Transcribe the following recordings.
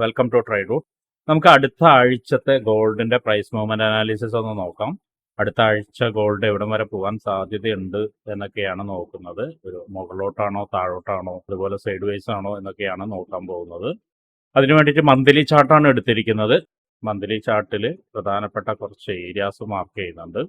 Welcome to tried നമുക്ക് അടുത്ത ആഴ്ചത്തെ ഗോൾഡിന്റെ പ്രൈസ് മൂവ്മെന്റ് അനാലിസിസ് ഒന്ന് നോക്കാം. അടുത്ത ആഴ്ച ഗോൾഡ് എവിടം വരെ പോകാൻ സാധ്യതയുണ്ട് എന്നൊക്കെയാണ് നോക്കുന്നത്. ഒരു മുകളിലോട്ടാണോ താഴോട്ടാണോ അതുപോലെ സൈഡ് വൈസ് ആണോ എന്നൊക്കെയാണ് നോക്കാൻ പോകുന്നത്. അതിനു വേണ്ടിയിട്ട് മന്ത്ലി ചാർട്ടാണ് എടുത്തിരിക്കുന്നത്. മന്ത്ലി ചാർട്ടിൽ പ്രധാനപ്പെട്ട കുറച്ച് ഏരിയാസ് മാർക്ക് ചെയ്യുന്നുണ്ട്.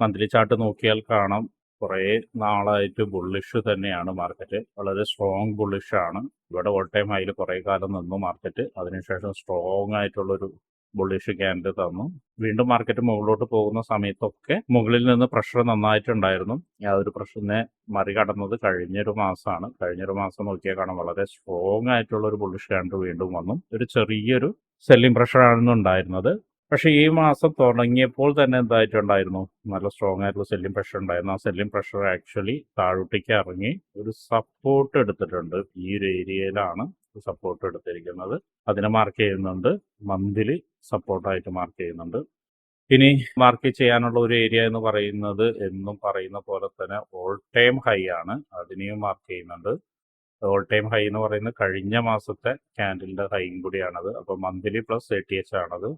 മന്ത്ലി ചാർട്ട് നോക്കിയാൽ കാണാം. കുറേ നാളായിട്ട് ബുള്ളിഷ് തന്നെയാണ് മാർക്കറ്റ് വളരെ സ്ട്രോങ് ബുള്ളിഷ് ആണ്. ഇവിടെ ഓൾ ടൈം ഹൈയിൽ കുറേ കാലം നിന്നു മാർക്കറ്റ് അതിനുശേഷം സ്ട്രോങ് ആയിട്ടുള്ളൊരു ബുള്ളിഷ് ക്യാൻഡിൽ തന്നു. വീണ്ടും മാർക്കറ്റ് മുകളിലോട്ട് പോകുന്ന സമയത്തൊക്കെ മുകളിൽ നിന്ന് പ്രഷർ നന്നായിട്ടുണ്ടായിരുന്നു. ആ ഒരു പ്രഷറിനെ മറികടന്നത് കഴിഞ്ഞൊരു മാസമാണ്. കഴിഞ്ഞൊരു മാസം നോക്കിയാൽ കാണാം വളരെ സ്ട്രോങ് ആയിട്ടുള്ള ഒരു ബുള്ളിഷ് ക്യാൻഡിൽ വീണ്ടും വന്നു. ഒരു ചെറിയൊരു സെല്ലിംഗ് ആണ് ഉണ്ടായിരുന്നത് പക്ഷേ ഈ മാസം തുടങ്ങിയപ്പോൾ തന്നെ എന്തായിട്ടുണ്ടായിരുന്നു? നല്ല സ്ട്രോങ് ആയിട്ടുള്ള സെല്ലിംഗ് പ്രഷർ ഉണ്ടായിരുന്നു. ആ സെല്ലിംഗ് പ്രഷർ ആക്ച്വലി താഴോട്ടേക്ക് ഇറങ്ങി ഒരു സപ്പോർട്ട് എടുത്തിട്ടുണ്ട്. ഈ ഒരു ഏരിയയിലാണ് സപ്പോർട്ട് എടുത്തിരിക്കുന്നത്. അതിനെ മാർക്ക് ചെയ്യുന്നുണ്ട്. മന്ത്ലി സപ്പോർട്ടായിട്ട് മാർക്ക് ചെയ്യുന്നുണ്ട്. ഇനി മാർക്ക് ചെയ്യാനുള്ള ഒരു ഏരിയ എന്ന് പറയുന്നത് എന്നും പറയുന്ന പോലെ തന്നെ ഓൾ ടൈം ഹൈ ആണ്. അതിനെയും മാർക്ക് ചെയ്യുന്നുണ്ട്. ഓൾ ടൈം ഹൈ എന്ന് പറയുന്നത് കഴിഞ്ഞ മാസത്തെ ക്യാൻഡിലിന്റെ ഹൈയും കൂടിയാണത്. അപ്പോൾ monthly plus A T H ആണത്.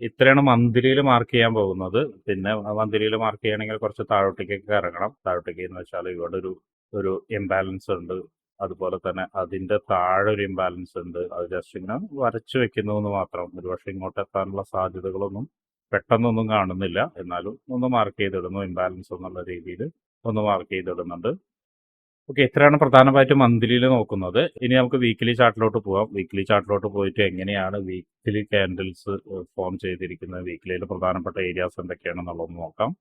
ഇത്രയാണ് മന്തിരിയിൽ മാർക്ക് ചെയ്യാൻ പോകുന്നത്. പിന്നെ മന്തിരിയിൽ മാർക്ക് ചെയ്യണമെങ്കിൽ കുറച്ച് താഴോട്ടേക്കൊക്കെ ഇറങ്ങണം താഴോട്ടേക്ക് എന്ന് വെച്ചാൽ ഇവിടെ ഒരു ഒരു ഇംബാലൻസ് ഉണ്ട്. അതുപോലെ തന്നെ അതിന്റെ താഴെ ഒരു ഇംബാലൻസ് ഉണ്ട്. അത് ജസ്റ്റ് ഇങ്ങനെ വരച്ചു വെക്കുന്നു എന്ന് മാത്രം. ഒരുപക്ഷെ ഇങ്ങോട്ട് എത്താനുള്ള സാധ്യതകളൊന്നും പെട്ടെന്നൊന്നും കാണുന്നില്ല. എന്നാലും ഒന്ന് മാർക്ക് ചെയ്തിടുന്നു. ഇംബാലൻസ് എന്നുള്ള രീതിയിൽ ഒന്ന് മാർക്ക് ചെയ്തിടുന്നുണ്ട്. ഓക്കെ ഇത്രയാണ് പ്രധാനമായിട്ടും മന്ത്ലിയിൽ നോക്കുന്നത്. ഇനി നമുക്ക് വീക്കിലി ചാർട്ടിലോട്ട് പോകാം വീക്കിലി ചാർട്ടിലോട്ട് പോയിട്ട് എങ്ങനെയാണ് വീക്കിലി ക്യാൻഡിൽസ് ഫോം ചെയ്തിരിക്കുന്നത്? വീക്കിലിയിൽ പ്രധാനപ്പെട്ട ഏരിയാസ് എന്തൊക്കെയാണെന്നുള്ളത് നോക്കാം.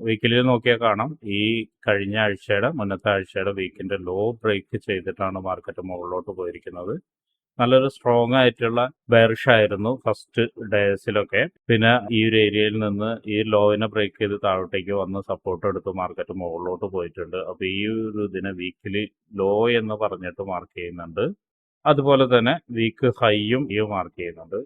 വീക്കിലിയിൽ നോക്കിയാൽ കാണാം. ഈ കഴിഞ്ഞ ആഴ്ചയുടെ മുന്നത്തെ ആഴ്ചയുടെ വീക്കിന്റെ ലോ ബ്രേക്ക് ചെയ്തിട്ടാണ് മാർക്കറ്റ് മുകളിലോട്ട് പോയിരിക്കുന്നത്. നല്ലൊരു സ്ട്രോങ് ആയിട്ടുള്ള ബെയറിഷ് ആയിരുന്നു ഫസ്റ്റ് ഡേസിലൊക്കെ പിന്നെ ഈ ഒരു ഏരിയയിൽ നിന്ന് ഈ ലോവിനെ ബ്രേക്ക് ചെയ്ത് താഴോട്ടേക്ക് വന്ന് സപ്പോർട്ട് എടുത്ത് മാർക്കറ്റ് മുകളിലോട്ട് പോയിട്ടുണ്ട്. അപ്പൊ ഈ ഒരു ഇതിനെ വീക്കിലി ലോ എന്ന് പറഞ്ഞിട്ട് മാർക്ക് ചെയ്യുന്നുണ്ട്. അതുപോലെ തന്നെ വീക്ക് ഹൈയും ഈ മാർക്ക് ചെയ്യുന്നുണ്ട്.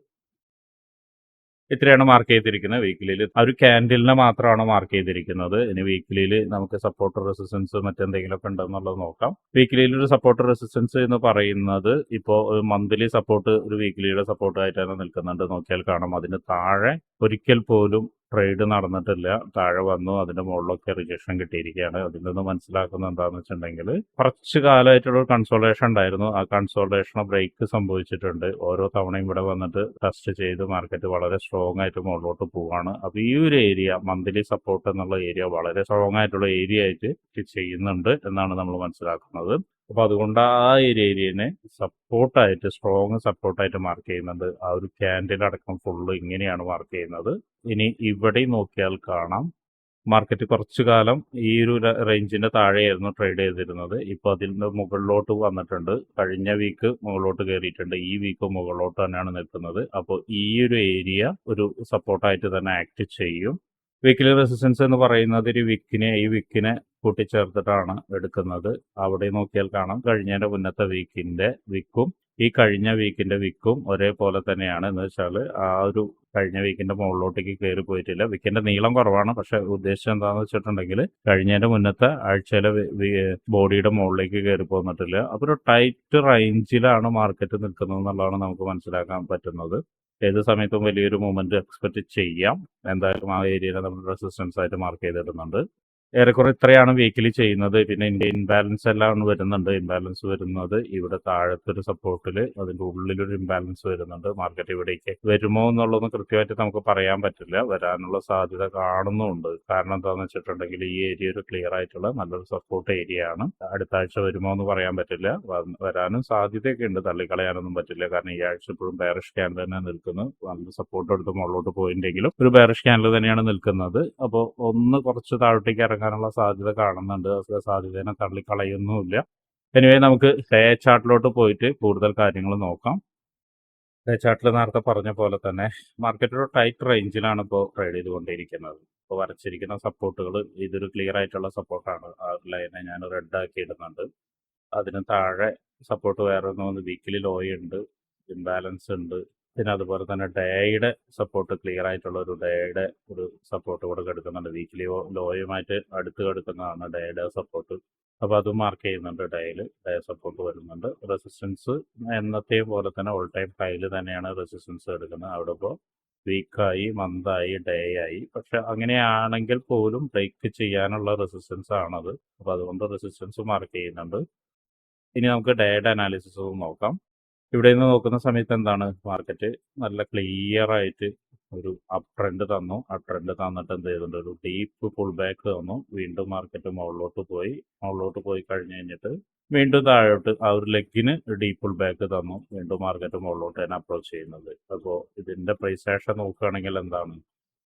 ഇത്രയാണ് മാർക്ക് ചെയ്തിരിക്കുന്നത് വീക്കിലിയിൽ ആ ഒരു ക്യാൻഡിലിനെ മാത്രമാണ് മാർക്ക് ചെയ്തിരിക്കുന്നത്. ഇനി വീക്കിലിയിൽ നമുക്ക് സപ്പോർട്ട് റെസിസ്റ്റൻസ് മറ്റെന്തെങ്കിലുമൊക്കെ ഉണ്ടെന്നുള്ളത് നോക്കാം. വീക്കിലിയിൽ ഒരു സപ്പോർട്ട് റെസിസ്റ്റൻസ് എന്ന് പറയുന്നത് ഇപ്പോൾ മന്ത്ലി സപ്പോർട്ട് ഒരു വീക്കിലിയുടെ സപ്പോർട്ടായിട്ടാണ് നിൽക്കുന്നുണ്ട്. നോക്കിയാൽ കാണാം. അതിന് താഴെ ഒരിക്കൽ പോലും ട്രേഡ് നടന്നിട്ടില്ല. താഴെ വന്നു അതിന്റെ മുകളിലൊക്കെ റിജക്ഷൻ കിട്ടിയിരിക്കുകയാണ്. അതിൽ നിന്ന് മനസ്സിലാക്കുന്നത് എന്താണെന്ന് വെച്ചിട്ടുണ്ടെങ്കിൽ കുറച്ച് കാലമായിട്ടുള്ള കൺസോൾട്ടേഷൻ ഉണ്ടായിരുന്നു. ആ കൺസോൾട്ടേഷൻ ബ്രേക്ക് സംഭവിച്ചിട്ടുണ്ട്. ഓരോ തവണയും ഇവിടെ വന്നിട്ട് ടെസ്റ്റ് ചെയ്ത് മാർക്കറ്റ് വളരെ സ്ട്രോങ് ആയിട്ട് മുകളിലോട്ട് പോവാണ് അപ്പൊ ഈ ഒരു ഏരിയ മന്ത്ലി സപ്പോർട്ട് എന്നുള്ള ഏരിയ വളരെ സ്ട്രോങ് ആയിട്ടുള്ള ഏരിയ ആയിട്ട് ചെയ്യുന്നുണ്ട് എന്നാണ് നമ്മൾ മനസ്സിലാക്കുന്നത്. അപ്പൊ അതുകൊണ്ട് ആ ഒരു ഏരിയനെ സപ്പോർട്ടായിട്ട് സ്ട്രോങ് സപ്പോർട്ടായിട്ട് മാർക്ക് ചെയ്യുന്നുണ്ട് ആ ഒരു ക്യാൻഡിൽ അടക്കം ഫുള്ള് ഇങ്ങനെയാണ് മാർക്ക് ചെയ്യുന്നത്. ഇനി ഇവിടെ നോക്കിയാൽ കാണാം. മാർക്കറ്റ് കുറച്ചു കാലം ഈ ഒരു റേഞ്ചിന്റെ താഴെയായിരുന്നു ട്രേഡ് ചെയ്തിരുന്നത്. ഇപ്പോൾ അതിന്റെ മുകളിലോട്ട് വന്നിട്ടുണ്ട്. കഴിഞ്ഞ വീക്ക് മുകളിലോട്ട് കയറിയിട്ടുണ്ട്. ഈ വീക്ക് മുകളിലോട്ട് തന്നെയാണ് നിൽക്കുന്നത്. അപ്പോൾ ഈ ഒരു ഏരിയ ഒരു സപ്പോർട്ടായിട്ട് തന്നെ ആക്ട് ചെയ്യും. വീക്കിലി റെസിസ്റ്റൻസ് എന്ന് പറയുന്നത് ഒരു വിക്കിനെ ഈ വിക്കിനെ കൂട്ടിച്ചേർത്തിട്ടാണ് എടുക്കുന്നത്. അവിടെ നോക്കിയാൽ കാണാം കഴിഞ്ഞതിന്റെ മുന്നത്തെ വീക്കിന്റെ വിക്കും ഈ കഴിഞ്ഞ വീക്കിന്റെ വിക്കും ഒരേപോലെ തന്നെയാണ്. എന്ന് വെച്ചാൽ ആ ഒരു കഴിഞ്ഞ വീക്കിന്റെ മുകളിലോട്ടേക്ക് കയറി പോയിട്ടില്ല. വിക്കിന്റെ നീളം കുറവാണ്. പക്ഷെ ഉദ്ദേശം എന്താണെന്ന് വെച്ചിട്ടുണ്ടെങ്കിൽ കഴിഞ്ഞതിന്റെ മുന്നത്തെ ആഴ്ചയിലെ ബോഡിയുടെ മുകളിലേക്ക് കയറി പോന്നിട്ടില്ല. അപ്പൊ ഒരു ടൈറ്റ് റേഞ്ചിലാണ് മാർക്കറ്റ് നിൽക്കുന്നത് എന്നുള്ളതാണ് നമുക്ക് മനസ്സിലാക്കാൻ പറ്റുന്നത്. ഏത് സമയത്തും വലിയൊരു മൂവ്മെന്റ് എക്സ്പെക്ട് ചെയ്യാം. എന്തായാലും ആ ഏരിയയിൽ നമ്മൾ റെസിസ്റ്റൻസ് ആയിട്ട് മാർക്ക് ചെയ്തിടുന്നുണ്ട്. ഏറെക്കുറെ ഇത്രയാണ് വീക്കിലി ചെയ്യുന്നത്. പിന്നെ ഇതിന്റെ ഇൻബാലൻസ് എല്ലാം വരുന്നുണ്ട്. ഇൻബാലൻസ് വരുന്നത് ഇവിടെ താഴത്തെ ഒരു സപ്പോർട്ടിൽ അതിന്റെ ഉള്ളിലൊരു ഇൻബാലൻസ് വരുന്നുണ്ട്. മാർക്കറ്റ് ഇവിടേക്ക് വരുമോ എന്നുള്ളതൊന്നും കൃത്യമായിട്ട് നമുക്ക് പറയാൻ പറ്റില്ല. വരാനുള്ള സാധ്യത കാണുന്നുണ്ട്. കാരണം എന്താണെന്ന് വെച്ചിട്ടുണ്ടെങ്കിൽ ഈ ഏരിയ ഒരു ക്ലിയർ ആയിട്ടുള്ള നല്ലൊരു സപ്പോർട്ട് ഏരിയ ആണ്. അടുത്ത ആഴ്ച വരുമോ എന്ന് പറയാൻ പറ്റില്ല. വരാനും സാധ്യതയൊക്കെ ഉണ്ട്. തള്ളിക്കളയാനൊന്നും പറ്റില്ല. കാരണം ഈ ആഴ്ച ഇപ്പോഴും ബാരിഷ് ക്യാൻഡിൽ തന്നെ നിൽക്കുന്നു. നല്ല സപ്പോർട്ട് എടുത്ത് മുകളിലോട്ട് പോയിട്ടെങ്കിലും ഒരു ബാരിഷ് ക്യാൻഡിൽ തന്നെയാണ് നിൽക്കുന്നത്. അപ്പോൾ ഒന്ന് കുറച്ച് താഴോട്ടേക്ക് ഇറങ്ങാനുള്ള സാധ്യത കാണുന്നുണ്ട്. സാധ്യതയെ തള്ളിക്കളയൊന്നുമില്ല. എനിവേ നമുക്ക് ഹേ ചാർട്ടിലോട്ട് പോയിട്ട് കൂടുതൽ കാര്യങ്ങൾ നോക്കാം. ഹേ ചാർട്ടിൽ നേരത്തെ പറഞ്ഞ പോലെ തന്നെ മാർക്കറ്റ് ഒരു ടൈറ്റ് റേഞ്ചിലാണ് ഇപ്പോൾ ട്രേഡ് ചെയ്തുകൊണ്ടിരിക്കുന്നത്. ഇപ്പോൾ വരച്ചിരിക്കുന്ന സപ്പോർട്ടുകൾ ഇതൊരു ക്ലിയർ ആയിട്ടുള്ള സപ്പോർട്ടാണ് ആ ലൈനെ ഞാൻ റെഡ് ആക്കി ഇടുന്നുണ്ട്. അതിന് താഴെ സപ്പോർട്ട് വേറെ ഒന്ന് വീക്കിലി ലോയുണ്ട് ഇംബാലൻസ് ഉണ്ട്. പിന്നെ അതുപോലെ തന്നെ ഡേയുടെ സപ്പോർട്ട് ക്ലിയർ ആയിട്ടുള്ള ഒരു ഡേയുടെ ഒരു സപ്പോർട്ട് കൂടെ കിടക്കുന്നുണ്ട്. വീക്കിലി ലോയുമായിട്ട് അടുത്ത് കിടക്കുന്നതാണ് ഡേയുടെ സപ്പോർട്ട് അപ്പോൾ അത് മാർക്ക് ചെയ്യുന്നുണ്ട് ഡയൽ ഡേ സപ്പോർട്ട് വരുന്നുണ്ട്. റെസിസ്റ്റൻസ് എന്നത്തെ പോലെ തന്നെ ഓൾ ടൈം ഹൈയിൽ തന്നെയാണ് റെസിസ്റ്റൻസ് എടുക്കുന്നത്. അവിടെ ഇപ്പോൾ വീക്കായി മന്തായി ഡേ ആയി. പക്ഷെ അങ്ങനെയാണെങ്കിൽ പോലും ബ്രേക്ക് ചെയ്യാനുള്ള റെസിസ്റ്റൻസ് ആണത്. അപ്പോൾ അതുകൊണ്ട് റെസിസ്റ്റൻസ് മാർക്ക് ചെയ്യുന്നുണ്ട്. ഇനി നമുക്ക് ഡേയുടെ അനാലിസിസ് നോക്കാം. ഇവിടെ നിന്ന് നോക്കുന്ന സമയത്ത് എന്താണ്? മാർക്കറ്റ് നല്ല ക്ലിയർ ആയിട്ട് ഒരു അപ് ട്രെൻഡ് തന്നു. ആ ട്രെൻഡ് തന്നിട്ട് എന്ത് ചെയ്തിട്ടുണ്ട്? ഒരു ഡീപ്പ് പുൾ ബാക്ക് തന്നു. വീണ്ടും മാർക്കറ്റ് മുകളിലോട്ട് പോയി. മുകളിലോട്ട് പോയി കഴിഞ്ഞ് കഴിഞ്ഞിട്ട് വീണ്ടും താഴോട്ട് ആ ഒരു ലെഗിന് ഡീപ്പ് പുൾ ബാക്ക് തന്നു. വീണ്ടും മാർക്കറ്റ് മുകളിലോട്ട് തന്നെ അപ്രോച്ച് ചെയ്യുന്നത് അപ്പോൾ ഇതിന്റെ പ്രൈസ് ആക്ഷൻ നോക്കുകയാണെങ്കിൽ എന്താണ്?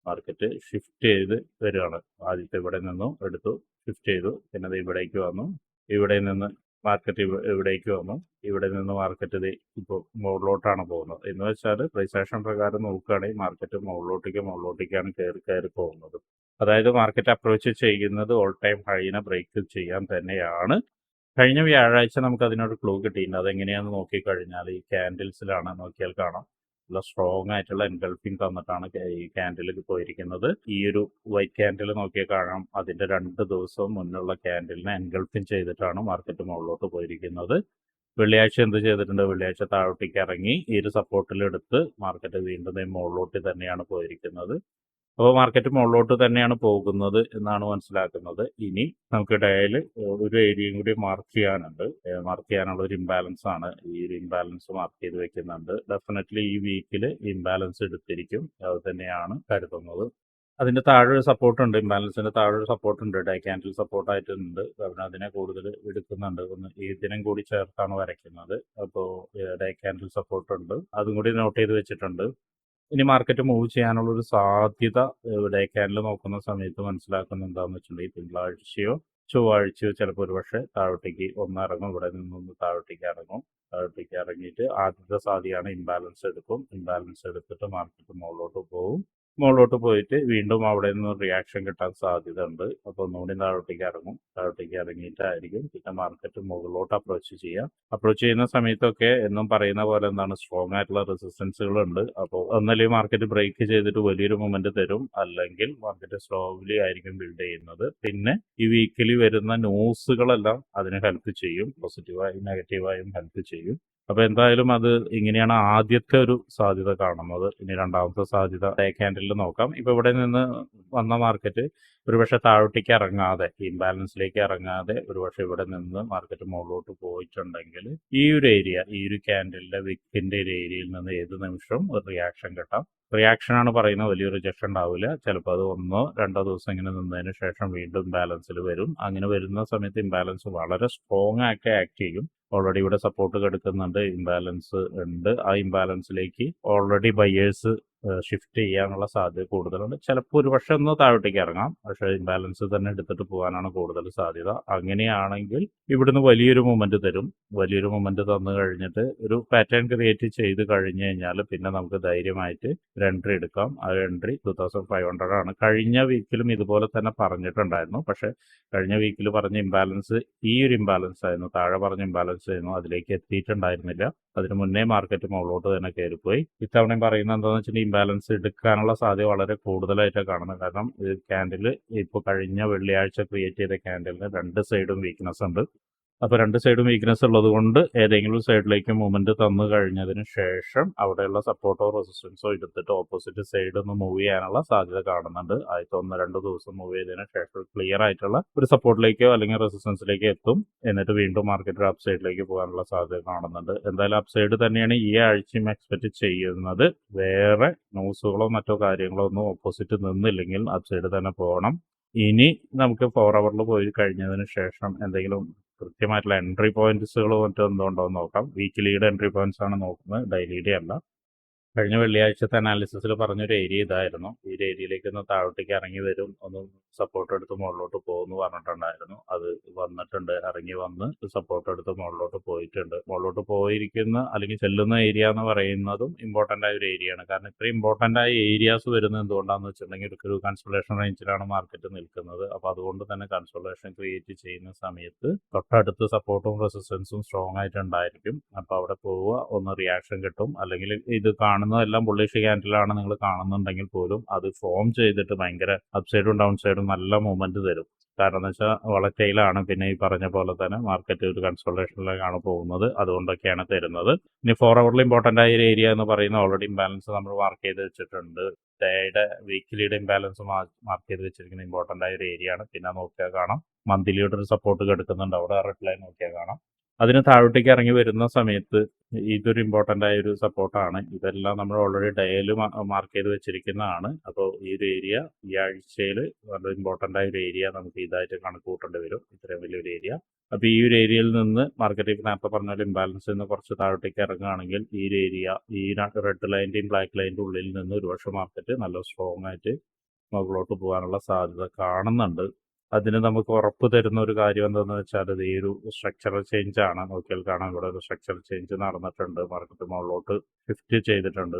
മാർക്കറ്റ് ഷിഫ്റ്റ് ചെയ്ത് വരികയാണ്. ആദ്യത്തെ ഇവിടെ നിന്നും എടുത്തു ഷിഫ്റ്റ് ചെയ്തു. പിന്നെ ഇവിടേക്ക് വന്നു. ഇവിടെ നിന്ന് മാർക്കറ്റ് ഇവിടേക്ക് വന്നു. ഇവിടെ നിന്ന് മാർക്കറ്റ് ഇപ്പോൾ മുകളിലോട്ടാണ് പോകുന്നത്. എന്ന് വെച്ചാൽ പ്രൈസ് പ്രകാരം നോക്കുകയാണെങ്കിൽ മാർക്കറ്റ് മുകളിലോട്ടേക്ക് മുകളിലോട്ടേക്കാണ് കയറി കയറി പോകുന്നത്. അതായത് മാർക്കറ്റ് അപ്രോച്ച് ചെയ്യുന്നത് ഓൾ ടൈം ഹൈനെ ബ്രേക്ക് ചെയ്യാൻ തന്നെയാണ്. കഴിഞ്ഞ വ്യാഴാഴ്ച നമുക്ക് അതിനൊരു ക്ലൂ കിട്ടിയിട്ടുണ്ട്. അതെങ്ങനെയാണെന്ന് നോക്കിക്കഴിഞ്ഞാൽ ഈ ക്യാൻഡിൽസിലാണ് നോക്കിയാൽ കാണാം. നല്ല സ്ട്രോങ് ആയിട്ടുള്ള എൻഗൾഫിങ് തന്നിട്ടാണ് ഈ ക്യാൻഡിൽ പോയിരിക്കുന്നത്. ഈ ഒരു വൈറ്റ് ക്യാൻഡിൽ നോക്കിയാൽ കാണാം. അതിന്റെ രണ്ട് ദിവസം മുന്നുള്ള ക്യാൻഡിലിനെ എൻഗൾഫിങ് ചെയ്തിട്ടാണ് മാർക്കറ്റ് മുകളിലോട്ട് പോയിരിക്കുന്നത്. വെള്ളിയാഴ്ച എന്ത് ചെയ്തിട്ടുണ്ട്? വെള്ളിയാഴ്ച താഴോട്ടേക്ക് ഇറങ്ങി ഈ ഒരു സപ്പോർട്ടിലെടുത്ത് മാർക്കറ്റ് വീണ്ടും മുകളിലോട്ട് തന്നെയാണ് പോയിരിക്കുന്നത്. അപ്പോൾ മാർക്കറ്റ് മുകളിലോട്ട് തന്നെയാണ് പോകുന്നത് എന്നാണ് മനസ്സിലാക്കുന്നത്. ഇനി നമുക്ക് ഡയൽ ഒരു ഏരിയയും കൂടി മാർക്ക് ചെയ്യാനുണ്ട്. മാർക്ക് ചെയ്യാനുള്ള ഒരു ഇംബാലൻസ് ആണ്. ഈ ഒരു ഇംബാലൻസ് മാർക്ക് ചെയ്ത് വെക്കുന്നുണ്ട്. ഡെഫിനറ്റ്ലി ഈ വീക്കിൽ ഇംബാലൻസ് എടുത്തിരിക്കും. അത് തന്നെയാണ് കരുതുന്നത്. അതിന്റെ താഴെ ഒരു സപ്പോർട്ട് ഉണ്ട്. ഇംബാലൻസിന്റെ താഴെ ഒരു സപ്പോർട്ട് ഉണ്ട്. ഡൈ ക്യാൻഡിൽ സപ്പോർട്ട് ആയിട്ടുണ്ട്. അവിടെ അതിനെ കൂടുതൽ എടുക്കുന്നുണ്ട്. ഒന്ന് ഈ ദിനം കൂടി ചേർത്താണ് വരയ്ക്കുന്നത്. അപ്പോൾ ഡൈ ക്യാൻഡിൽ സപ്പോർട്ട് ഉണ്ട്. അതും കൂടി നോട്ട് ചെയ്ത് വെച്ചിട്ടുണ്ട്. ഇനി മാർക്കറ്റ് മൂവ് ചെയ്യാനുള്ള ഒരു സാധ്യത ഡേ ക്യാനിൽ നോക്കുന്ന സമയത്ത് മനസ്സിലാക്കുന്ന എന്താണെന്ന് വെച്ചിട്ടുണ്ടെങ്കിൽ തിങ്കളാഴ്ചയോ ചൊവ്വാഴ്ചയോ ചിലപ്പോൾ ഒരു പക്ഷേ താഴോട്ടേക്ക് ഒന്നിറങ്ങും. ഇവിടെ നിന്നൊന്ന് താഴോട്ടേക്ക് ഇറങ്ങും. താഴോട്ടേക്ക് ഇറങ്ങിയിട്ട് ആദ്യത്തെ സാധ്യതയാണ് ഇംബാലൻസ് എടുക്കും. ഇംബാലൻസ് എടുത്തിട്ട് മാർക്കറ്റ് മുകളിലോട്ട് പോകും. മുകളിലോട്ട് പോയിട്ട് വീണ്ടും അവിടെ നിന്ന് റിയാക്ഷൻ കിട്ടാൻ സാധ്യത ഉണ്ട് അപ്പോൾ ഒന്നുകൂടി താഴോട്ടേക്ക് ഇറങ്ങും. താഴോട്ടേക്ക് ഇറങ്ങിയിട്ടായിരിക്കും പിന്നെ മാർക്കറ്റ് മുകളിലോട്ട് അപ്രോച്ച് ചെയ്യുക അപ്രോച്ച് ചെയ്യുന്ന സമയത്തൊക്കെ എന്നും പറയുന്ന പോലെ എന്താണ് സ്ട്രോങ് ആയിട്ടുള്ള റെസിസ്റ്റൻസുകൾ ഉണ്ട് അപ്പോൾ ഒന്നല്ലെങ്കിൽ മാർക്കറ്റ് ബ്രേക്ക് ചെയ്തിട്ട് വലിയൊരു മൊമെന്റ് തരും. അല്ലെങ്കിൽ മാർക്കറ്റ് സ്ലോലി ആയിരിക്കും ബിൽഡ് ചെയ്യുന്നത്. പിന്നെ ഈ വീക്കിലി വരുന്ന ന്യൂസുകളെല്ലാം അതിന് ഹെൽപ്പ് ചെയ്യും. പോസിറ്റീവായും നെഗറ്റീവായും ഹെൽപ്പ് ചെയ്യും. അപ്പൊ എന്തായാലും അത് ഇങ്ങനെയാണ് ആദ്യത്തെ ഒരു സാധ്യത കാണുന്നത്. ഇനി രണ്ടാമത്തെ സാധ്യത ഡേ ഹാൻഡിൽ നോക്കാം. ഇപ്പൊ ഇവിടെ നിന്ന് വന്ന മാർക്കറ്റ് ഒരുപക്ഷെ താഴോട്ടേക്ക് ഇറങ്ങാതെ ഇംബാലൻസിലേക്ക് ഇറങ്ങാതെ ഒരുപക്ഷെ ഇവിടെ നിന്ന് മാർക്കറ്റ് മുകളിലോട്ട് പോയിട്ടുണ്ടെങ്കിൽ ഈ ഒരു ഏരിയ ഈ ഒരു ക്യാൻഡിലിന്റെ വിക്കിന്റെ ഒരു ഏരിയയിൽ നിന്ന് ഏത് നിമിഷവും ഒരു റിയാക്ഷൻ കിട്ടാം. റിയാക്ഷൻ ആണ് പറയുന്നത് വലിയ റിജക്ഷൻ ഉണ്ടാവില്ല. ചിലപ്പോൾ അത് ഒന്നോ രണ്ടോ ദിവസം ഇങ്ങനെ നിന്നതിന് ശേഷം വീണ്ടും ബാലൻസിൽ വരും. അങ്ങനെ വരുന്ന സമയത്ത് ഇംബാലൻസ് വളരെ സ്ട്രോങ് ആയിട്ട് ആക്ട് ചെയ്യും. ഓൾറെഡി ഇവിടെ സപ്പോർട്ട് കിടക്കുന്നുണ്ട് ഇംബാലൻസ് ഉണ്ട്. ആ ഇംബാലൻസിലേക്ക് ഓൾറെഡി ബയേഴ്സ് ഷിഫ്റ്റ് ചെയ്യാനുള്ള സാധ്യത കൂടുതലുണ്ട്. ചിലപ്പോൾ ഒരു പക്ഷെ ഒന്ന് താഴോട്ടേക്ക് ഇറങ്ങാം. പക്ഷെ ഇംബാലൻസ് തന്നെ എടുത്തിട്ട് പോകാനാണ് കൂടുതൽ സാധ്യത. അങ്ങനെയാണെങ്കിൽ ഇവിടുന്ന് വലിയൊരു മൊമെന്റ് തരും. വലിയൊരു മൊമെന്റ് തന്നു കഴിഞ്ഞിട്ട് ഒരു പാറ്റേൺ ക്രിയേറ്റ് ചെയ്ത് കഴിഞ്ഞു കഴിഞ്ഞാൽ പിന്നെ നമുക്ക് ധൈര്യമായിട്ട് ഒരു എൻട്രി എടുക്കാം. ആ entry two thousand five hundred ആണ്. കഴിഞ്ഞ വീക്കിലും ഇതുപോലെ തന്നെ പറഞ്ഞിട്ടുണ്ടായിരുന്നു. പക്ഷെ കഴിഞ്ഞ വീക്കിൽ പറഞ്ഞ ഇംബാലൻസ് ഈ ഒരു ഇംബാലൻസ് ആയിരുന്നു. താഴെ പറഞ്ഞ ഇംബാലൻസ് ആയിരുന്നു. അതിലേക്ക് എത്തിയിട്ടുണ്ടായിരുന്നില്ല. അതിന് മുന്നേ മാർക്കറ്റ് മുകളിലോട്ട് തന്നെ കയറിപ്പോയി. ഇത്തവണയും പറയുന്നത് എന്താണെന്ന് വെച്ചിട്ടുണ്ടെങ്കിൽ ഇംബാലൻസ് എടുക്കാനുള്ള സാധ്യത വളരെ കൂടുതലായിട്ടാണ് കാണുന്നത്. കാരണം ഈ ക്യാൻഡിൽ ഇപ്പോൾ കഴിഞ്ഞ വെള്ളിയാഴ്ച ക്രിയേറ്റ് ചെയ്ത ക്യാൻഡിലിന് രണ്ട് സൈഡും വീക്ക്നെസ് ഉണ്ട്. അപ്പോൾ രണ്ട് സൈഡും വീക്ക്നെസ് ഉള്ളത് കൊണ്ട് ഏതെങ്കിലും സൈഡിലേക്ക് മൂവ്മെന്റ് തന്നു കഴിഞ്ഞതിന് ശേഷം അവിടെയുള്ള സപ്പോർട്ടോ റെസിസ്റ്റൻസോ എടുത്തിട്ട് ഓപ്പോസിറ്റ് സൈഡ് ഒന്ന് മൂവ് ചെയ്യാനുള്ള സാധ്യത കാണുന്നുണ്ട്. ആദ്യത്തെ ഒന്ന് രണ്ട് ദിവസം മൂവ് ചെയ്തതിന് ശേഷം ക്ലിയർ ആയിട്ടുള്ള ഒരു സപ്പോർട്ടിലേക്കോ അല്ലെങ്കിൽ റെസിസ്റ്റൻസിലേക്കോ എത്തും. എന്നിട്ട് വീണ്ടും മാർക്കറ്റ് അപ് സൈഡിലേക്ക് പോകാനുള്ള സാധ്യത കാണുന്നുണ്ട്. എന്തായാലും അപ് സൈഡ് തന്നെയാണ് ഈ ആഴ്ചയും എക്സ്പെക്ട് ചെയ്യുന്നത്. വേറെ ന്യൂസുകളോ മറ്റോ കാര്യങ്ങളോ ഒന്നും ഓപ്പോസിറ്റ് നിന്നില്ലെങ്കിൽ അപ് സൈഡ് തന്നെ പോകണം. ഇനി നമുക്ക് ഫോർ അവറിൽ പോയി കഴിഞ്ഞതിന് ശേഷം എന്തെങ്കിലും കൃത്യമായിട്ടുള്ള എൻട്രി പോയിന്റ്സുകൾ മറ്റോ എന്തുകൊണ്ടോ നോക്കാം. വീക്കിലിയുടെ എൻട്രി പോയിന്റ്സ് ആണ് നോക്കുന്നത്. ഡെയിലിയുടെ അല്ല. കഴിഞ്ഞ വെള്ളിയാഴ്ചത്തെ അനാലിസിസിൽ പറഞ്ഞൊരു ഏരിയ ഇതായിരുന്നു. ഈ ഒരു ഏരിയയിലേക്ക് ഒന്ന് താഴോട്ടേക്ക് ഇറങ്ങി വരും. ഒന്ന് സപ്പോർട്ട് എടുത്ത് മുകളിലോട്ട് പോകുമെന്ന് പറഞ്ഞിട്ടുണ്ടായിരുന്നു. അത് വന്നിട്ടുണ്ട്. ഇറങ്ങി വന്ന് സപ്പോർട്ട് എടുത്ത് മുകളിലോട്ട് പോയിട്ടുണ്ട്. മുകളിലോട്ട് പോയിരിക്കുന്ന അല്ലെങ്കിൽ ചെല്ലുന്ന ഏരിയ എന്ന് പറയുന്നതും ഇമ്പോർട്ടന്റ് ആയ ഒരു ഏരിയ ആണ്. കാരണം ഇത്രയും ഇമ്പോർട്ടന്റ് ആയ ഏരിയാസ് വരുന്നത് എന്തുകൊണ്ടാണെന്ന് വെച്ചിട്ടുണ്ടെങ്കിൽ ഒരു കൺസൾട്ടേഷൻ റേഞ്ചിലാണ് മാർക്കറ്റ് നിൽക്കുന്നത്. അപ്പോൾ അതുകൊണ്ട് തന്നെ കൺസൾട്ടേഷൻ ക്രിയേറ്റ് ചെയ്യുന്ന സമയത്ത് തൊട്ടടുത്ത് സപ്പോർട്ടും റെസിസ്റ്റൻസും സ്ട്രോങ് ആയിട്ടുണ്ടായിരിക്കും. അപ്പോൾ അവിടെ പോവുക ഒന്ന് റിയാക്ഷൻ കിട്ടും. അല്ലെങ്കിൽ ഇത് കാണും കാണുന്നതെല്ലാം ബുള്ളിഷ് ക്യാൻഡിലാണ് നിങ്ങൾ കാണുന്നുണ്ടെങ്കിൽ പോലും അത് ഫോം ചെയ്തിട്ട് ഭയങ്കര അപ്സൈഡും ഡൗൺ സൈഡും നല്ല മൂവ്മെന്റ് തരും. കാരണം എന്ന് വെച്ചാൽ വളറ്റയിലാണ് പിന്നെ ഈ പറഞ്ഞ പോലെ തന്നെ മാർക്കറ്റ് ഒരു കൺസൾട്ടേഷനിലേക്കാണ് പോകുന്നത്. അതുകൊണ്ടൊക്കെയാണ് തരുന്നത്. ഇനി ഫോർ അവറിൽ ഇമ്പോർട്ടന്റ് ആയ ഒരു ഏരിയ എന്ന് പറയുന്ന ഓൾറെഡി ഇംബാലൻസ് നമ്മൾ മാർക്ക് ചെയ്ത് വെച്ചിട്ടുണ്ട്. ഡേയുടെ വീക്കിലിയുടെ ഇംബാലൻസ് മാർക്ക് ചെയ്ത് വെച്ചിരിക്കുന്ന ഇമ്പോർട്ടന്റ് ആയ ഒരു ഏരിയ ആണ്. പിന്നെ നോക്കിയാൽ കാണാം. മന്ത്ലിയുടെ ഒരു സപ്പോർട്ട് കിടക്കുന്നുണ്ട്. അവിടെ റെഡ് ലൈൻ നോക്കിയാൽ കാണാം. അതിന് താഴോട്ടേക്ക് ഇറങ്ങി വരുന്ന സമയത്ത് ഇതൊരു ഇമ്പോർട്ടന്റ് ആയ ഒരു സപ്പോർട്ടാണ് ഇതെല്ലാം നമ്മൾ ഓൾറെഡി ഡയൽ മാർക്ക് ചെയ്ത് വെച്ചിരിക്കുന്നതാണ്. അപ്പോൾ ഈ ഒരു ഏരിയ ഈ ആഴ്ചയിൽ വളരെ ഇമ്പോർട്ടന്റ് ആയ ഒരു ഏരിയ നമുക്ക് ഇതായിട്ട് കണക്ക് കൂട്ടേണ്ടി വരും. ഇത്രയും വലിയൊരു ഏരിയ അപ്പോൾ ഈ ഒരു ഏരിയയിൽ നിന്ന് മാർക്കറ്റ് നേരത്തെ പറഞ്ഞ പോലെ ഇംബാലൻസ് നിന്ന് കുറച്ച് താഴോട്ടേക്ക് ഇറങ്ങുകയാണെങ്കിൽ ഈ ഒരു ഏരിയ ഈ റെഡ് ലൈന്റെയും ബ്ലാക്ക് ലൈന്റെ ഉള്ളിൽ നിന്ന് ഒരുപക്ഷെ മാർക്കറ്റ് നല്ല സ്ട്രോങ് ആയിട്ട് മുകളിലോട്ട് പോകാനുള്ള സാധ്യത കാണുന്നുണ്ട്. അതിന് നമുക്ക് ഉറപ്പ് തരുന്ന ഒരു കാര്യം എന്താണെന്ന് വെച്ചാൽ അത് ഈ ഒരു സ്ട്രക്ചറൽ ചേഞ്ച് ആണ്. നോക്കിയാൽ കാണാൻ ഇവിടെ ഒരു സ്ട്രക്ചറൽ ചേഞ്ച് നടന്നിട്ടുണ്ട്. മാർക്കറ്റ് മുകളിലോട്ട് ഷിഫ്റ്റ് ചെയ്തിട്ടുണ്ട്.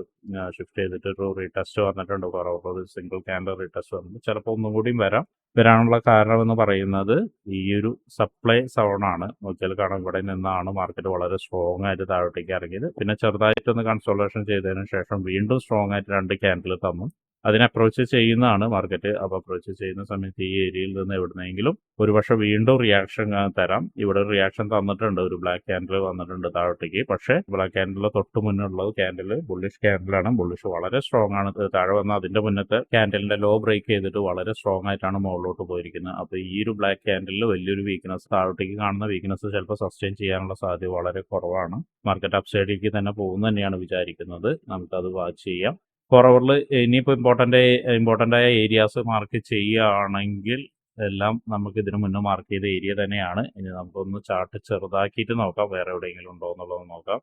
ഷിഫ്റ്റ് ചെയ്തിട്ട് ഒരു റീടെസ്റ്റ് വന്നിട്ടുണ്ട്. കുറവ് സിംഗിൾ ക്യാൻഡർ റീടെസ്റ്റ് വന്നിട്ട് ചിലപ്പോൾ ഒന്നും കൂടിയും വരാം. വരാനുള്ള കാരണം എന്ന് പറയുന്നത് ഈ ഒരു സപ്ലൈ സോൺ ആണ്. നോക്കിയാൽ കാണാൻ ഇവിടെ നിന്നാണ് മാർക്കറ്റ് വളരെ സ്ട്രോങ് ആയിട്ട് താഴോട്ടേക്ക് ഇറങ്ങിയത്. പിന്നെ ചെറുതായിട്ടൊന്ന് കൺസോളേഷൻ ചെയ്തതിനു ശേഷം വീണ്ടും സ്ട്രോങ് ആയിട്ട് രണ്ട് ക്യാൻഡിൽ തന്നു. അതിനെ അപ്രോച്ച് ചെയ്യുന്നതാണ് മാർക്കറ്റ് അപ്പോൾ അപ്രോച്ച് ചെയ്യുന്ന സമയത്ത് ഈ ഏരിയയിൽ നിന്ന് എവിടുന്നെങ്കിലും ഒരുപക്ഷെ വീണ്ടും റിയാക്ഷൻ തരാം. ഇവിടെ റിയാക്ഷൻ തന്നിട്ടുണ്ട്. ഒരു ബ്ലാക്ക് ക്യാൻഡിൽ വന്നിട്ടുണ്ട് താഴോട്ടേക്ക്. പക്ഷേ ബ്ലാക്ക് ക്യാൻഡിൽ തൊട്ട് മുന്നുള്ളത് ക്യാൻഡിൽ ബുള്ളിഷ് ക്യാൻഡിലാണ് ബുള്ളിഷ് വളരെ സ്ട്രോങ് ആണ്. താഴെ വന്ന അതിന്റെ മുന്നത്തെ ക്യാൻഡിലിന്റെ ലോ ബ്രേക്ക് ചെയ്തിട്ട് വളരെ സ്ട്രോങ് ആയിട്ടാണ് മുകളിലോട്ട് പോയിരിക്കുന്നത്. അപ്പോൾ ഈ ഒരു ബ്ലാക്ക് ക്യാൻഡിൽ വലിയൊരു വീക്ക്നെസ് താഴോട്ടേക്ക് കാണുന്ന വീക്ക്നെസ് ചിലപ്പോൾ സസ്റ്റെയിൻ ചെയ്യാനുള്ള സാധ്യത വളരെ കുറവാണ്. മാർക്കറ്റ് അപ്സൈഡിലേക്ക് തന്നെ പോകുന്നു തന്നെയാണ് വിചാരിക്കുന്നത്. നമുക്കത് വാച്ച് ചെയ്യാം. ഫോർ അവറിൽ ഇനിയിപ്പോൾ ഇമ്പോർട്ടന്റ് ഇമ്പോർട്ടന്റ് ആയ ഏരിയാസ് മാർക്ക് ചെയ്യുകയാണെങ്കിൽ എല്ലാം നമുക്ക് ഇതിനു മുന്നേ മാർക്ക് ചെയ്ത ഏരിയ തന്നെയാണ്. ഇനി നമുക്കൊന്ന് ചാർട്ട് ചെറുതാക്കിയിട്ട് നോക്കാം. വേറെ എവിടെയെങ്കിലും ഉണ്ടോ എന്നുള്ളത് നോക്കാം.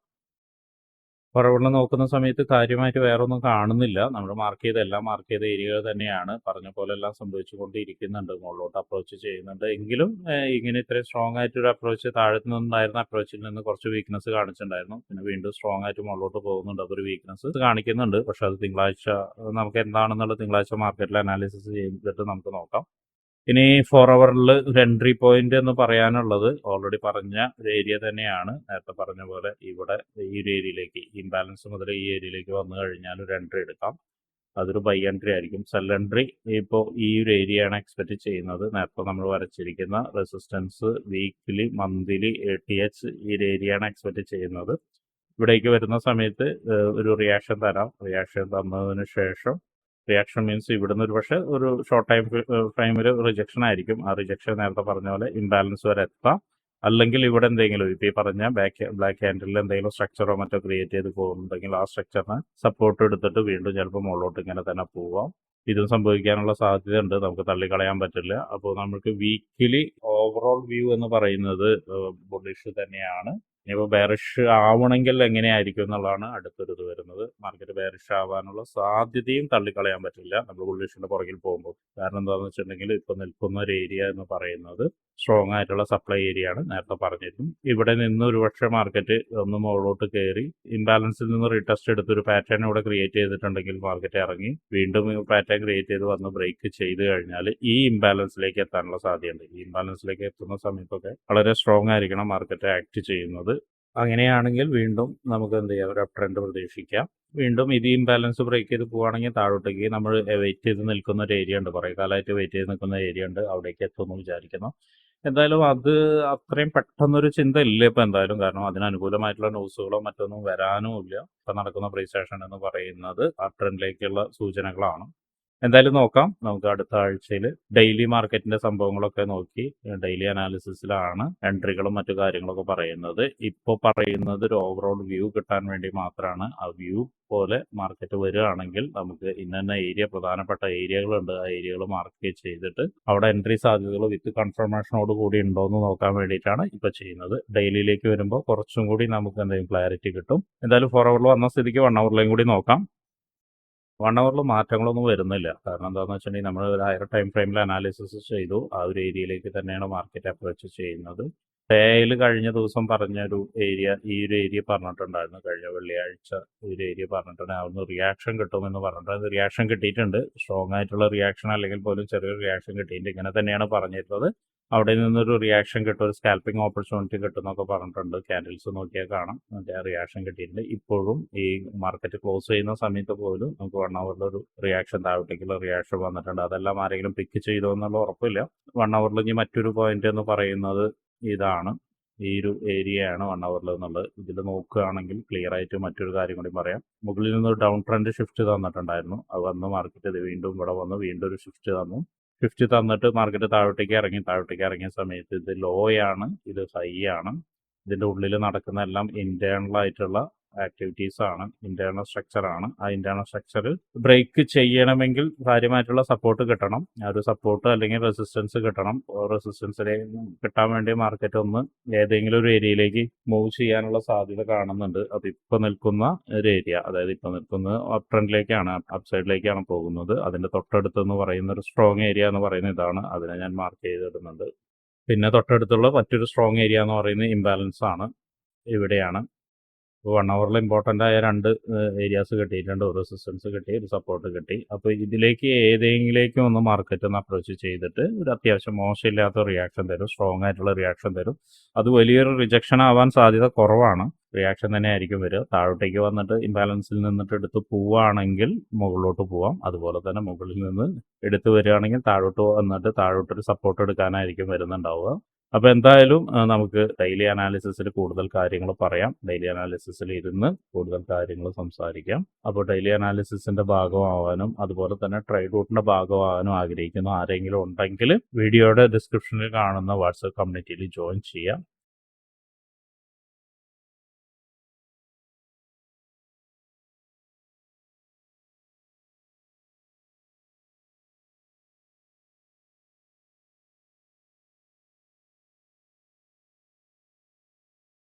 പുറവുള്ള നോക്കുന്ന സമയത്ത് കാര്യമായിട്ട് വേറെ ഒന്നും കാണുന്നില്ല. നമ്മൾ മാർക്ക് ചെയ്ത എല്ലാം മാർക്ക് ചെയ്ത ഏരിയകൾ തന്നെയാണ്. പറഞ്ഞ പോലെ എല്ലാം സംഭവിച്ചുകൊണ്ടിരിക്കുന്നുണ്ട്. മുകളിലോട്ട് അപ്രോച്ച് ചെയ്യുന്നുണ്ട്. എങ്കിലും ഇങ്ങനെ ഇത്രയും സ്ട്രോങ് ആയിട്ട് ഒരു അപ്രോച്ച് താഴത്തു നിന്നുണ്ടായിരുന്ന അപ്രോച്ചിൽ നിന്ന് കുറച്ച് വീക്ക്നസ് കാണിച്ചിട്ടുണ്ടായിരുന്നു. പിന്നെ വീണ്ടും സ്ട്രോങ് ആയിട്ട് മുകളിലോട്ട് പോകുന്നുണ്ട്. അതൊരു വീക്ക്നസ് കാണിക്കുന്നുണ്ട്. പക്ഷെ അത് തിങ്കളാഴ്ച നമുക്ക് എന്താണെന്നുള്ള തിങ്കളാഴ്ച മാർക്കറ്റിൽ അനാലിസിസ് ചെയ്തിട്ട് നമുക്ക് നോക്കാം. ഇനി ഫോർ അവറിൽ ഒരു എൻട്രി പോയിന്റ് എന്ന് പറയാനുള്ളത് ഓൾറെഡി പറഞ്ഞ ഒരു ഏരിയ തന്നെയാണ്. നേരത്തെ പറഞ്ഞ പോലെ ഇവിടെ ഈ ഒരു ഏരിയയിലേക്ക് ഇംബാലൻസ് മുതൽ ഈ ഏരിയയിലേക്ക് വന്നു കഴിഞ്ഞാൽ ഒരു എൻട്രി എടുക്കാം. അതൊരു ബൈ എൻട്രി ആയിരിക്കും. സെൽ എൻട്രി ഇപ്പോൾ ഈ ഒരു ഏരിയയാണ് എക്സ്പെക്ട് ചെയ്യുന്നത്. നേരത്തെ നമ്മൾ വരച്ചിരിക്കുന്ന resistance weekly monthly A T H ഈ ഒരു ഏരിയയാണ് എക്സ്പെക്ട് ചെയ്യുന്നത്. ഇവിടേക്ക് വരുന്ന സമയത്ത് ഒരു റിയാക്ഷൻ തരാം. റിയാക്ഷൻ തന്നതിന് ശേഷം റിയാക്ഷൻ മീൻസ് ഇവിടുന്ന് ഒരു പക്ഷേ ഒരു ഷോർട്ട് ടൈം ടൈമിൽ റിജക്ഷൻ ആയിരിക്കും. ആ റിജക്ഷൻ നേരത്തെ പറഞ്ഞ പോലെ ഇംബാലൻസ് വരെ എത്താം. അല്ലെങ്കിൽ ഇവിടെ എന്തെങ്കിലും ഇപ്പം ഈ പറഞ്ഞ ബാക്ക് ബ്ലാക്ക് ഹാൻഡിൽ എന്തെങ്കിലും സ്ട്രക്ചറോ മറ്റോ ക്രിയേറ്റ് ചെയ്ത് പോകുന്നുണ്ടെങ്കിൽ ആ സ്ട്രക്ചറിന് സപ്പോർട്ട് എടുത്തിട്ട് വീണ്ടും ചിലപ്പോൾ മുകളിലോട്ട് ഇങ്ങനെ തന്നെ പോവാം. ഇതും സംഭവിക്കാനുള്ള സാധ്യത ഉണ്ട് നമുക്ക് തള്ളിക്കളയാൻ പറ്റില്ല. അപ്പോൾ നമുക്ക് വീക്കിലി ഓവറോൾ വ്യൂ എന്ന് പറയുന്നത് ബുള്ളിഷ് തന്നെയാണ്. ഇനിയിപ്പോൾ ബെയറിഷ് ആവണമെങ്കിൽ എങ്ങനെയായിരിക്കും എന്നുള്ളതാണ് അടുത്തൊരു ഇത് വരുന്നത്. മാർക്കറ്റ് ബെയറിഷ് ആവാനുള്ള സാധ്യതയും തള്ളിക്കളയാൻ പറ്റില്ല. നമ്മൾ ബുള്ളിഷിന്റെ പുറകിൽ പോകുമ്പോൾ. കാരണം എന്താണെന്ന് വെച്ചിട്ടുണ്ടെങ്കിൽ ഇപ്പോൾ നിൽക്കുന്ന ഒരു ഏരിയ എന്ന് പറയുന്നത് സ്ട്രോങ് ആയിട്ടുള്ള സപ്ലൈ ഏരിയ ആണ് നേരത്തെ പറഞ്ഞിരുന്നു. ഇവിടെ നിന്ന് ഒരു ഒരുപക്ഷെ മാർക്കറ്റ് ഒന്ന് മുകളിലോട്ട് കയറി ഇംബാലൻസിൽ നിന്ന് റീടെസ്റ്റ് എടുത്ത് ഒരു പാറ്റേൺ ഇവിടെ ക്രിയേറ്റ് ചെയ്തിട്ടുണ്ടെങ്കിൽ മാർക്കറ്റ് ഇറങ്ങി. വീണ്ടും പാറ്റേൺ ക്രിയേറ്റ് ചെയ്ത് വന്ന് ബ്രേക്ക് ചെയ്ത് കഴിഞ്ഞാൽ ഈ ഇംബാലൻസിലേക്ക് എത്താനുള്ള സാധ്യതയുണ്ട്. ഈ ഇംബാലൻസിലേക്ക് എത്തുന്ന സമയത്തൊക്കെ വളരെ സ്ട്രോങ് ആയിരിക്കണം മാർക്കറ്റ് ആക്ട് ചെയ്യുന്നത്. അങ്ങനെയാണെങ്കിൽ വീണ്ടും നമുക്ക് എന്ത് ചെയ്യാം? ഒരു അപ് ട്രെൻഡ് പ്രതീക്ഷിക്കാം. വീണ്ടും ഇത് ഇംബാലൻസ് ബ്രേക്ക് ചെയ്ത് പോവുകയാണെങ്കിൽ താഴോട്ടേക്ക് നമ്മൾ വെയിറ്റ് ചെയ്ത് നിൽക്കുന്ന ഒരു ഏരിയ ഉണ്ട്. കുറേ കാലമായിട്ട് വെയിറ്റ് ചെയ്ത് നിൽക്കുന്ന ഏരിയ ഉണ്ട്. അവിടേക്ക് എത്തുമെന്ന് വിചാരിക്കുന്നു. എന്തായാലും അത് അത്രയും പെട്ടെന്നൊരു ചിന്ത ഇല്ല ഇപ്പൊ എന്തായാലും. കാരണം അതിന് അനുകൂലമായിട്ടുള്ള ന്യൂസുകളോ മറ്റൊന്നും വരാനും ഇല്ല ഇപ്പൊ നടക്കുന്ന പ്രൈസേഷൻ എന്ന് പറയുന്നത്. ആ ട്രെൻഡിലേക്കുള്ള സൂചനകളാണ്. എന്തായാലും നോക്കാം. നമുക്ക് അടുത്ത ആഴ്ചയിൽ ഡെയിലി മാർക്കറ്റിന്റെ സംഭവങ്ങളൊക്കെ നോക്കി ഡെയിലി അനാലിസിസിലാണ് എൻട്രികളും മറ്റു കാര്യങ്ങളൊക്കെ പറയുന്നത്. ഇപ്പോൾ പറയുന്നത് ഒരു ഓവറോൾ വ്യൂ കിട്ടാൻ വേണ്ടി മാത്രമാണ്. ആ വ്യൂ പോലെ മാർക്കറ്റ് വരികയാണെങ്കിൽ നമുക്ക് ഇന്ന ഏരിയ പ്രധാനപ്പെട്ട ഏരിയകളുണ്ട് ആ ഏരിയകൾ മാർക്ക് ചെയ്തിട്ട് അവിടെ എൻട്രി സാധ്യതകൾ വിത്ത് കൺഫർമേഷനോട് കൂടി ഉണ്ടോ എന്ന് നോക്കാൻ വേണ്ടിയിട്ടാണ് ഇപ്പോൾ ചെയ്യുന്നത്. ഡെയിലിയിലേക്ക് വരുമ്പോൾ കുറച്ചും കൂടി നമുക്ക് എന്തെങ്കിലും ക്ലാരിറ്റി കിട്ടും. എന്തായാലും ഫോർ അവറിൽ വന്ന സ്ഥിതിക്ക് വൺ അവറിലേയും കൂടി നോക്കാം. വൺ അവറിൽ മാറ്റങ്ങളൊന്നും വരുന്നില്ല. കാരണം എന്താണെന്ന് വെച്ചിട്ടുണ്ടെങ്കിൽ നമ്മൾ ഒരു ഹയർ ടൈം ഫ്രെയിമിൽ അനാലിസിസ് ചെയ്തു. ആ ഒരു ഏരിയയിലേക്ക് തന്നെയാണ് മാർക്കറ്റ് അപ്രോച്ച് ചെയ്യുന്നത്. തേയിൽ കഴിഞ്ഞ ദിവസം പറഞ്ഞ ഒരു ഏരിയ ഈ ഒരു ഏരിയ പറഞ്ഞിട്ടുണ്ടായിരുന്നു. കഴിഞ്ഞ വെള്ളിയാഴ്ച ഈ ഒരു ഏരിയ പറഞ്ഞിട്ടുണ്ടായിരുന്നു അവിടുന്ന് റിയാക്ഷൻ കിട്ടുമെന്ന് പറഞ്ഞിട്ടുണ്ട്. റിയാക്ഷൻ കിട്ടിയിട്ടുണ്ട്. സ്ട്രോങ് ആയിട്ടുള്ള റിയാക്ഷൻ അല്ലെങ്കിൽ പോലും ചെറിയൊരു റിയാക്ഷൻ കിട്ടിയിട്ടുണ്ട്. ഇങ്ങനെ തന്നെയാണ് പറഞ്ഞിരുന്നത്. അവിടെ നിന്നൊരു റിയാക്ഷൻ കിട്ടും. ഒരു സ്കാൽപ്പിംഗ് ഓപ്പർച്യൂണിറ്റി കിട്ടും എന്നൊക്കെ പറഞ്ഞിട്ടുണ്ട്. ക്യാൻഡിൽസ് നോക്കിയാൽ കാണാം. മറ്റേ റിയാക്ഷൻ കിട്ടിയിട്ടുണ്ട്. ഇപ്പോഴും ഈ മാർക്കറ്റ് ക്ലോസ് ചെയ്യുന്ന സമയത്ത് പോലും നമുക്ക് വൺ ഒരു റിയാക്ഷൻ താഴോട്ടേക്കുള്ള റിയാക്ഷൻ വന്നിട്ടുണ്ട്. അതെല്ലാം ആരെങ്കിലും പിക്ക് ചെയ്തോ എന്നുള്ള ഉറപ്പില്ല. വൺ അവറിൽ ഇനി മറ്റൊരു പോയിന്റ് എന്ന് പറയുന്നത് ഇതാണ്. ഈ ഒരു ഏരിയയാണ് വൺ അവറിൽ എന്നുള്ളത്. ഇതിൽ നോക്കുകയാണെങ്കിൽ ക്ലിയർ ആയിട്ട് മറ്റൊരു കാര്യം കൂടി പറയാം. മുകളിൽ നിന്ന് ഡൗൺ ട്രെൻഡ് ഷിഫ്റ്റ് തന്നിട്ടുണ്ടായിരുന്നു. അത് വന്ന് മാർക്കറ്റ് ഇത് വീണ്ടും ഇവിടെ വന്ന് വീണ്ടും ഒരു ഷിഫ്റ്റ് തന്നു. ഷിഫ്റ്റ് തന്നിട്ട് മാർക്കറ്റ് താഴോട്ടേക്ക് ഇറങ്ങി താഴോട്ടേക്ക് ഇറങ്ങിയ സമയത്ത് ഇത് ലോ ആണ് ഇത് ഹൈ ആണ് ഇതിന്റെ ഉള്ളിൽ നടക്കുന്ന എല്ലാം ഇന്റേണൽ ആയിട്ടുള്ള ആക്ടിവിറ്റീസ് ആണ് ഇന്റേണൽ സ്ട്രക്ചർ ആണ്. ആ ഇന്റേണൽ സ്ട്രക്ചർ ബ്രേക്ക് ചെയ്യണമെങ്കിൽ കാര്യമായിട്ടുള്ള സപ്പോർട്ട് കിട്ടണം. ആ ഒരു സപ്പോർട്ട് അല്ലെങ്കിൽ റെസിസ്റ്റൻസ് കിട്ടണം. റെസിസ്റ്റൻസിനെ കിട്ടാൻ വേണ്ടി മാർക്കറ്റ് ഒന്ന് ഏതെങ്കിലും ഒരു ഏരിയയിലേക്ക് മൂവ് ചെയ്യാനുള്ള സാധ്യത കാണുന്നുണ്ട്. അത് ഇപ്പൊ നിൽക്കുന്ന ഒരു ഏരിയ അതായത് ഇപ്പൊ നിൽക്കുന്ന അപ് ട്രെൻഡിലേക്കാണ് അപ് സൈഡിലേക്കാണ് പോകുന്നത്. അതിന്റെ തൊട്ടടുത്ത് എന്ന് പറയുന്ന ഒരു സ്ട്രോങ് ഏരിയ എന്ന് പറയുന്ന ഇതാണ്. അതിനെ ഞാൻ മാർക്ക് ചെയ്തിടുന്നുണ്ട്. പിന്നെ തൊട്ടടുത്തുള്ള മറ്റൊരു സ്ട്രോങ് ഏരിയ എന്ന് പറയുന്നത് ഇംബാലൻസ് ആണ്. ഇവിടെയാണ്. വൺ അവറിൽ ഇമ്പോർട്ടന്റ് ആയ രണ്ട് ഏരിയാസ് കിട്ടി ഒരു റെസിസ്റ്റൻസ് കിട്ടി ഒരു സപ്പോർട്ട് കിട്ടി. അപ്പോൾ ഇതിലേക്ക് ഏതെങ്കിലേക്കും ഒന്ന് മാർക്കറ്റ് ഒന്ന് അപ്രോച്ച് ചെയ്തിട്ട് ഒരു അത്യാവശ്യം മോശമില്ലാത്ത റിയാക്ഷൻ തരും സ്ട്രോങ് ആയിട്ടുള്ള റിയാക്ഷൻ തരും. അത് വലിയൊരു റിജക്ഷൻ ആവാൻ സാധ്യത കുറവാണ്. റിയാക്ഷൻ തന്നെ ആയിരിക്കും വരിക. താഴോട്ടേക്ക് വന്നിട്ട് ഇംബാലൻസിൽ നിന്നിട്ട് എടുത്ത് പോവുകയാണെങ്കിൽ മുകളിലോട്ട് പോവാം. അതുപോലെ തന്നെ മുകളിൽ നിന്ന് എടുത്ത് വരികയാണെങ്കിൽ താഴോട്ട് വന്നിട്ട് താഴോട്ടൊരു സപ്പോർട്ട് എടുക്കാനായിരിക്കും വരുന്നുണ്ടാവുക. അപ്പോൾ എന്തായാലും നമുക്ക് ഡെയിലി അനാലിസിസിൽ കൂടുതൽ കാര്യങ്ങൾ പറയാം. ഡെയിലി അനാലിസിസിൽ ഇരുന്ന് കൂടുതൽ കാര്യങ്ങൾ സംസാരിക്കാം. അപ്പോൾ ഡെയിലി അനാലിസിസിന്റെ ഭാഗമാവാനും അതുപോലെ തന്നെ ട്രേഡ് റൂട്ടിന്റെ ഭാഗമാവാനും ആഗ്രഹിക്കുന്ന ആരെങ്കിലും ഉണ്ടെങ്കിൽ വീഡിയോയുടെ ഡിസ്ക്രിപ്ഷനിൽ കാണുന്ന വാട്സപ്പ് കമ്മ്യൂണിറ്റിയിൽ ജോയിൻ ചെയ്യാം.